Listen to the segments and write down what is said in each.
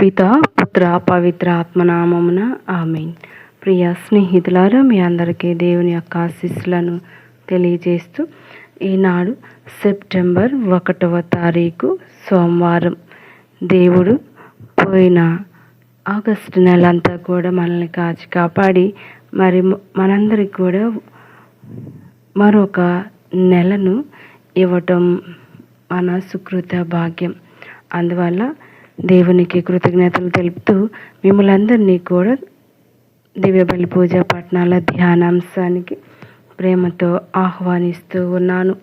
పిత పుత్ర పవిత్ర ఆత్మనామమున ఆమెన్. ప్రియ స్నేహితులారా మీ అందరికీ దేవుని యొక్క ఆశీస్సులను తెలియజేస్తూ ఈనాడు సెప్టెంబర్ ఒకటవ తారీఖు సోమవారం. దేవుడు పోయిన ఆగస్టు నెల అంతా కూడా మనల్ని కాచి కాపాడి మరి మనందరికి కూడా మరొక నెలను ఇవ్వటం మన సుకృత భాగ్యం. అందువల్ల దేవునికి కృతజ్ఞతలు తెలుపుతూ మిమ్మల్ందరినీ కూడా దివ్య బలి పూజ పట్టణాల ధ్యానాంశానికి ప్రేమతో ఆహ్వానిస్తూ ఉన్నాను.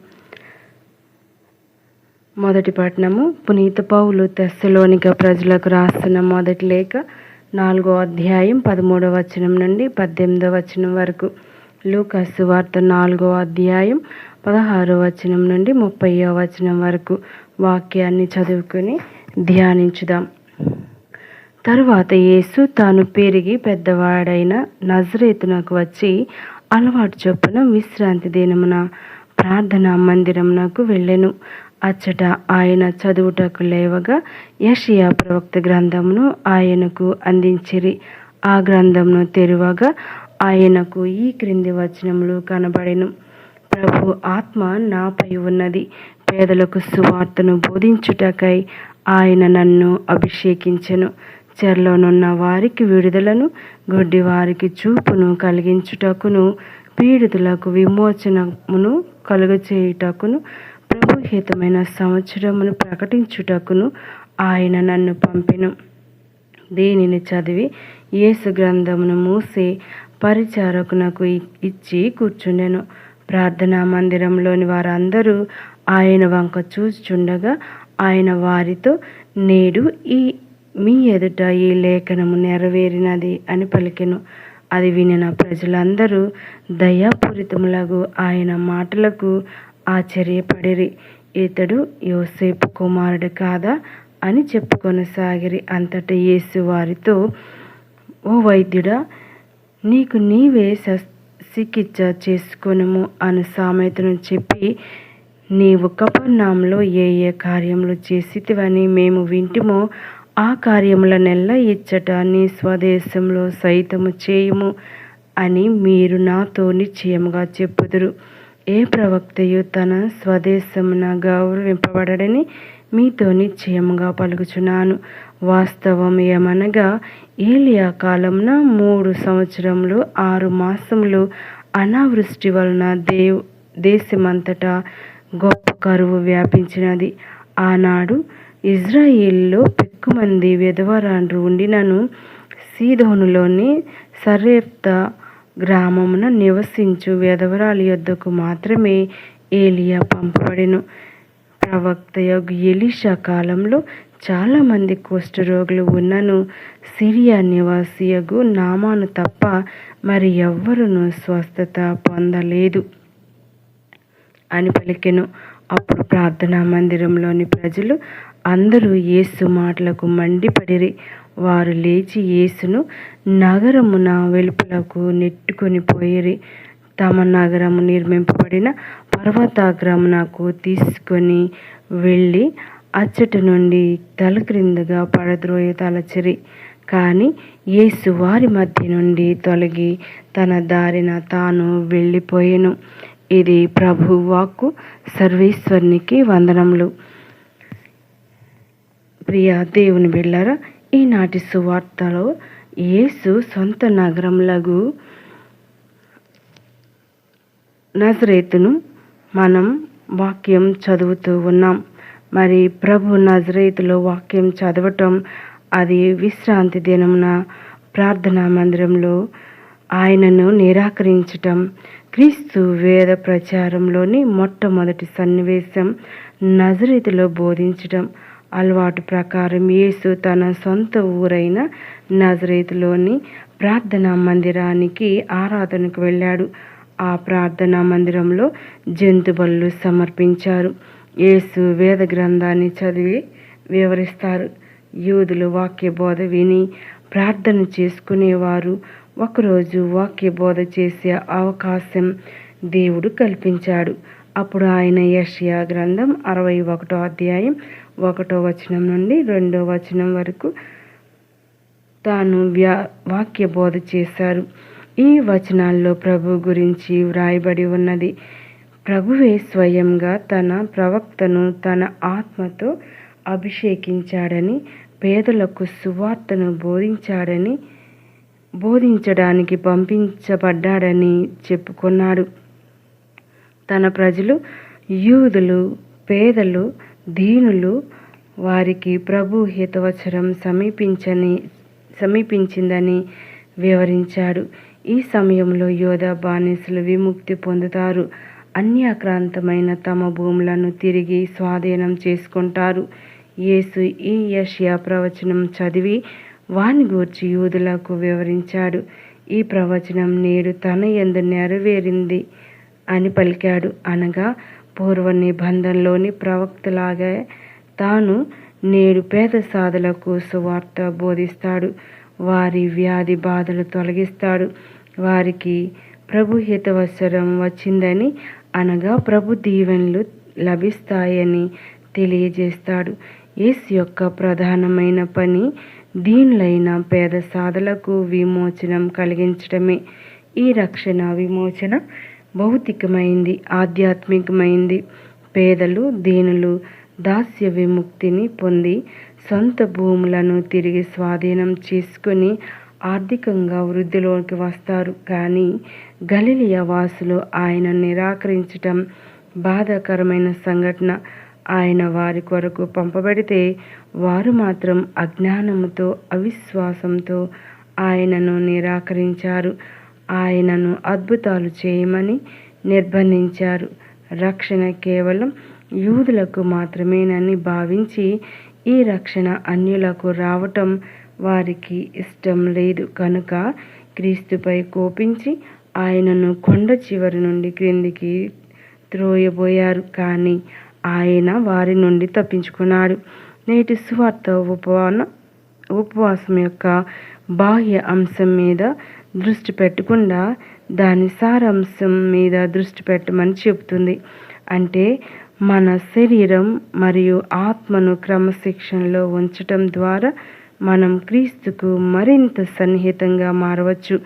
మొదటి పట్టణము పునీత పౌలు తెస్సలోనిక ప్రజలకు రాస్తున్న మొదటి లేఖ నాలుగో అధ్యాయం పదమూడవ వచనం నుండి పద్దెనిమిదవ వచనం వరకు. లూకస్ వార్త నాలుగో అధ్యాయం పదహారో వచనం నుండి ముప్పయో వచనం వరకు వాక్యాన్ని చదువుకుని ధ్యానించుదాం. తరువాత యేసు తాను పెరిగి పెద్దవాడైన నజరేతునకు వచ్చి అలవాటు చొప్పున విశ్రాంతి దినమున ప్రార్థనా మందిరమునకు వెళ్ళెను. అచ్చట ఆయన చదువుటకు లేవగా యషియా ప్రవక్త గ్రంథమును ఆయనకు అందించిరి. ఆ గ్రంథమును తెరువగా ఆయనకు ఈ క్రింది వచనములు కనబడెను. ప్రభు ఆత్మ నాపై ఉన్నది. పేదలకు సువార్తను బోధించుటకై ఆయన నన్ను అభిషేకించెను. చెరలోనున్న వారికి విడుదలను గుడ్డి వారికి చూపును కలిగించుటకును పీడితులకు విమోచనమును కలుగచేయుటకును ప్రభుహితమైన సంవత్సరమును ప్రకటించుటకును ఆయన నన్ను పంపెను. దీనిని చదివి యేసు గ్రంథమును మూసి పరిచారకునకు ఇచ్చి కూర్చుండెను. ప్రార్థనా మందిరంలోని వారందరూ ఆయన వంక చూచుచుండగా ఆయన వారితో నేడు ఈ మీ ఎదుట ఈ లేఖనము నెరవేరినది అని పలికెను. అది వినిన ప్రజలందరూ దయాపూరితములకు ఆయన మాటలకు ఆశ్చర్యపడిరి. ఇతడు యోసేపు కుమారుడు కాదా అని చెప్పుకొనసాగిరి. అంతటా యేసు వారితో ఓ వైద్యుడా నీకు నీవే చికిత్స చేసుకొనుము అను సామెతను చెప్పి నీవు కపర్నాంలో ఏ ఏ కార్యములు చేసితివని మేము వింటిమో ఆ కార్యములనెల్ల ఇచ్చట నీ స్వదేశంలో సైతము చేయుము అని మీరు నాతో నిశ్చయముగా చెప్పుదురు. ఏ ప్రవక్తయు తన స్వదేశమున గౌరవింపబడని మీతో నిశ్చయముగా పలుకుచున్నాను. వాస్తవం ఏమనగా ఏలియా కాలంన మూడు సంవత్సరములు ఆరు మాసములు అనావృష్టి వలన దేవ్ దేశమంతటా గొప్ప కరువు వ్యాపించినది. ఆనాడు ఇజ్రాయిల్లో పెక్కుమంది విధవరాండ్రు ఉండినను సీదోనులోని సరేప్తా గ్రామమున నివసించు విధవరాలి యొద్దకు మాత్రమే ఏలియా పంపబడెను. ప్రవక్త యొగ్ ఎలిషా కాలంలో చాలామంది కుష్ఠరోగులు ఉన్నను. సిరియా నివాసియగు నామాను తప్ప మరి ఎవ్వరూ స్వస్థత పొందలేదు. అని పలికెను. అప్పుడు ప్రార్థనా మందిరంలోని ప్రజలు అందరూ యేసు మాటలకు మండిపడిరి. వారు లేచి యేసును నగరమున వెలుపలకు నెట్టుకొని పోయిరి. తమ నగరము నిర్మింపబడిన పర్వతాగ్రమునకు తీసుకొని వెళ్ళి అచ్చటి నుండి తల క్రిందగా పడద్రోయ తలచిరి. కానీ యేసు వారి మధ్య నుండి తొలగి తన దారిన తాను వెళ్ళిపోయెను. ఇది ప్రభు వాక్కు సర్వేశ్వరునికి వందనములు. ప్రియ దేవుని బిళ్ళారా ఈనాటి సువార్తలో యేసు సొంత నగరంలగు నజరేతును మనం వాక్యం చదువుతూ ఉన్నాం. మరి ప్రభు నజరేతులో వాక్యం చదవటం అది విశ్రాంతి దినమున ప్రార్థనా మందిరంలో ఆయనను నిరాకరించటం క్రీస్తు వేద ప్రచారంలోని మొట్టమొదటి సన్నివేశం నజరీతిలో బోధించడం. అలవాటు ప్రకారం యేసు తన సొంత ఊరైన నజరేతులోని ప్రార్థనా మందిరానికి ఆరాధనకు వెళ్ళాడు. ఆ ప్రార్థనా మందిరంలో జంతుబళ్ళు సమర్పించారు. యేసు వేద గ్రంథాన్ని చదివి వివరిస్తారు. యూదులు వాక్య బోధ విని ప్రార్థన చేసుకునేవారు. ఒకరోజు వాక్య బోధ చేసే అవకాశం దేవుడు కల్పించాడు. అప్పుడు ఆయన యషియా గ్రంథం అరవై ఒకటో అధ్యాయం ఒకటో వచనం నుండి రెండో వచనం వరకు తాను వ్యా వాక్య బోధ చేశారు. ఈ వచనాల్లో ప్రభు గురించి వ్రాయబడి ఉన్నది. ప్రభువే స్వయంగా తన ప్రవక్తను తన ఆత్మతో అభిషేకించాడని పేదలకు సువార్తను బోధించాడని బోధించడానికి పంపించబడ్డాడని చెప్పుకున్నాడు. తన ప్రజలు యూదులు పేదలు దీనులు వారికి ప్రభు హితవచనం సమీపించని సమీపించిందని వివరించాడు. ఈ సమయంలో యోధ బానిసలు విముక్తి పొందుతారు. అన్యాక్రాంతమైన తమ భూములను తిరిగి స్వాధీనం చేసుకుంటారు. యేసు ఈ యష్యా ప్రవచనం చదివి వాని గూర్చి యూదులకు వివరించాడు. ఈ ప్రవచనం నేడు తన ఎందు నెరవేరింది అని పలికాడు. అనగా పూర్వ నిబంధనలోని ప్రవక్తలాగా తాను నేడు పేద సాధులకు సువార్త బోధిస్తాడు. వారి వ్యాధి బాధలు తొలగిస్తాడు. వారికి ప్రభు హితవసరం వచ్చిందని అనగా ప్రభు దీవెనలు లభిస్తాయని తెలియజేస్తాడు. యేసు యొక్క ప్రధానమైన పని దీనిలైన పేద సాధలకు విమోచనం కలిగించడమే ఈ రక్షణ విమోచన. భౌతికమైంది ఆధ్యాత్మికమైంది. పేదలు దీనులు దాస్య విముక్తిని పొంది సొంత భూములను తిరిగి స్వాధీనం చేసుకుని ఆర్థికంగా వృద్ధిలోకి వస్తారు. కానీ గలిలియ వాసులు ఆయన నిరాకరించటం బాధాకరమైన సంఘటన. ఆయన వారి కొరకు పంపబడితే వారు మాత్రం అజ్ఞానముతో అవిశ్వాసంతో ఆయనను నిరాకరించారు. ఆయనను అద్భుతాలు చేయమని నిర్బంధించారు. రక్షణ కేవలం యూదులకు మాత్రమేనని భావించి ఈ రక్షణ అన్యులకు రావటం వారికి ఇష్టం లేదు. కనుక క్రీస్తుపై కోపించి ఆయనను కొండ చివరి నుండి క్రిందికి త్రోయబోయారు. కానీ ఆయన వారి నుండి తప్పించుకున్నాడు. నేటి సువార్త ఉపవాన ఉపవాసం యొక్క బాహ్య అంశం మీద దృష్టి పెట్టకుండా దాని సారాంశం మీద దృష్టి పెట్టమని చెబుతుంది. అంటే మన శరీరం మరియు ఆత్మను క్రమశిక్షణలో ఉంచటం ద్వారా మనం క్రీస్తుకు మరింత సన్నిహితంగా మారవచ్చు.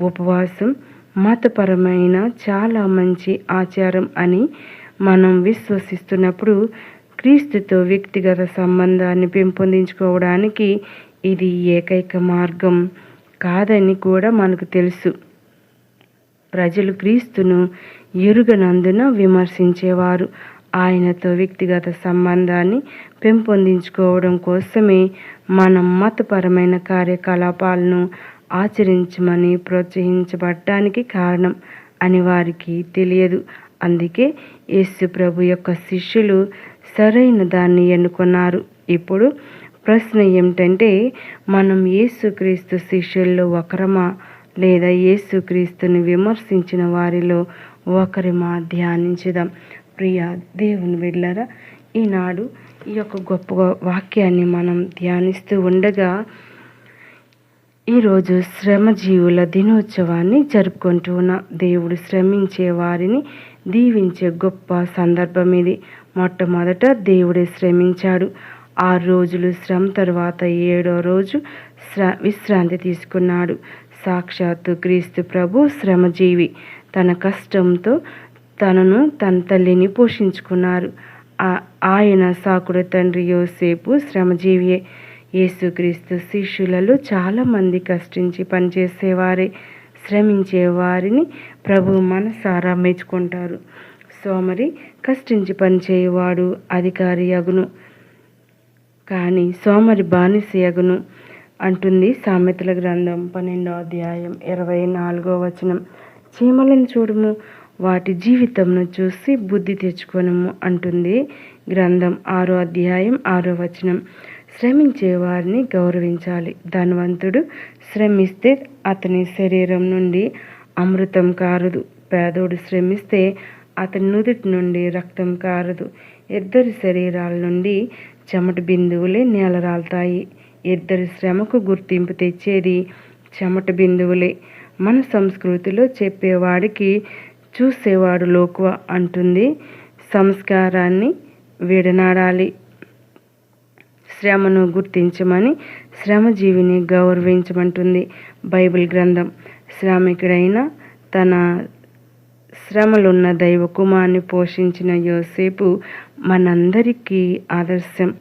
ఉపవాసం మతపరమైన చాలా మంచి ఆచారం అని మనం విశ్వసిస్తున్నప్పుడు క్రీస్తుతో వ్యక్తిగత సంబంధాన్ని పెంపొందించుకోవడానికి ఇది ఏకైక మార్గం కాదని కూడా మనకు తెలుసు. ప్రజలు క్రీస్తును ఎరుగనందున విమర్శించేవారు. ఆయనతో వ్యక్తిగత సంబంధాన్ని పెంపొందించుకోవడం కోసమే మనం మతపరమైన కార్యకలాపాలను ఆచరించమని ప్రోత్సహించబడటానికి కారణం అని వారికి తెలియదు. అందుకే యేసు ప్రభు యొక్క శిష్యులు సరైన దాన్ని ఎన్నుకున్నారు. ఇప్పుడు ప్రశ్న ఏమిటంటే మనం యేసుక్రీస్తు శిష్యుల్లో ఒకరమా? లేదా యేసుక్రీస్తుని విమర్శించిన వారిలో ఒకరిమా? ధ్యానించుదాం. ప్రియ దేవుని వెళ్ళారా ఈనాడు ఈ యొక్క గొప్ప వాక్యాన్ని మనం ధ్యానిస్తూ ఉండగా ఈరోజు శ్రమజీవుల దినోత్సవాన్ని జరుపుకుంటూ ఉన్న దేవుడు శ్రమించే వారిని దీవించే గొప్ప సందర్భం ఇది మొట్టమొదట దేవుడే శ్రమించాడు. ఆరు రోజులు శ్రమ తర్వాత ఏడో రోజు శ్ర విశ్రాంతి తీసుకున్నాడు. సాక్షాత్తు క్రీస్తు ప్రభు శ్రమజీవి. తన కష్టంతో తనను తన తల్లిని పోషించుకున్నారు. ఆయన సాకుడు తండ్రి యోసేపు శ్రమజీవియే. యేసుక్రీస్తు శిష్యులలో చాలామంది కష్టించి పనిచేసేవారే. శ్రమించే వారిని ప్రభు మనసారా మెచ్చుకుంటారు. సోమరి కష్టించి పనిచేయవాడు అధికారి అగును. కానీ సోమరి బానిస యగును అంటుంది సామెతల గ్రంథం పన్నెండో అధ్యాయం ఇరవై నాలుగో వచనం. చీమలను చూడము వాటి జీవితంను చూసి బుద్ధి తెచ్చుకొనము అంటుంది గ్రంథం ఆరో అధ్యాయం ఆరో వచనం. శ్రమించే వారిని గౌరవించాలి. ధనవంతుడు శ్రమిస్తే అతని శరీరం నుండి అమృతం కారదు. పేదోడు శ్రమిస్తే అతని నుదుటి నుండి రక్తం కారదు. ఇద్దరి శరీరాల నుండి చెమట బిందువులే నేలరాలుతాయి ఇద్దరి శ్రమకు గుర్తింపు తెచ్చేది చెమట బిందువులే. మన సంస్కృతిలో చెప్పేవాడికి చూసేవాడు లోకువ అంటుంది. సంస్కారాన్ని విడనాడాలి. శ్రమను గుర్తించమని శ్రమజీవిని గౌరవించమంటుంది బైబిల్ గ్రంథం. శ్రామికుడైన తన శ్రమలున్న దైవ కుమార్ని పోషించిన యోసేపు మనందరికీ ఆదర్శం.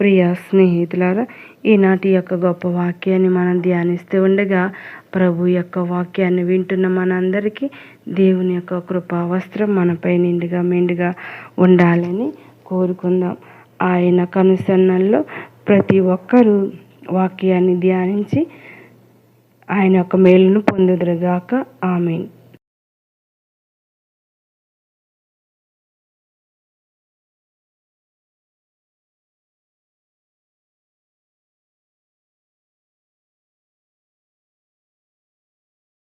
ప్రియ స్నేహితులారా ఈనాటి యొక్క గొప్ప వాక్యాన్ని మనం ధ్యానిస్తూ ఉండగా ప్రభు యొక్క వాక్యాన్ని వింటున్న మనందరికీ దేవుని యొక్క కృపా వస్త్రం మనపై నిండుగా మెండుగా ఉండాలని కోరుకుందాం. ఆయన కనుసన్నల్లో ప్రతి ఒక్కరూ వాక్యాన్ని ధ్యానించి ఆయన యొక్క మేలును పొందుదురుగాక. ఆమెన్.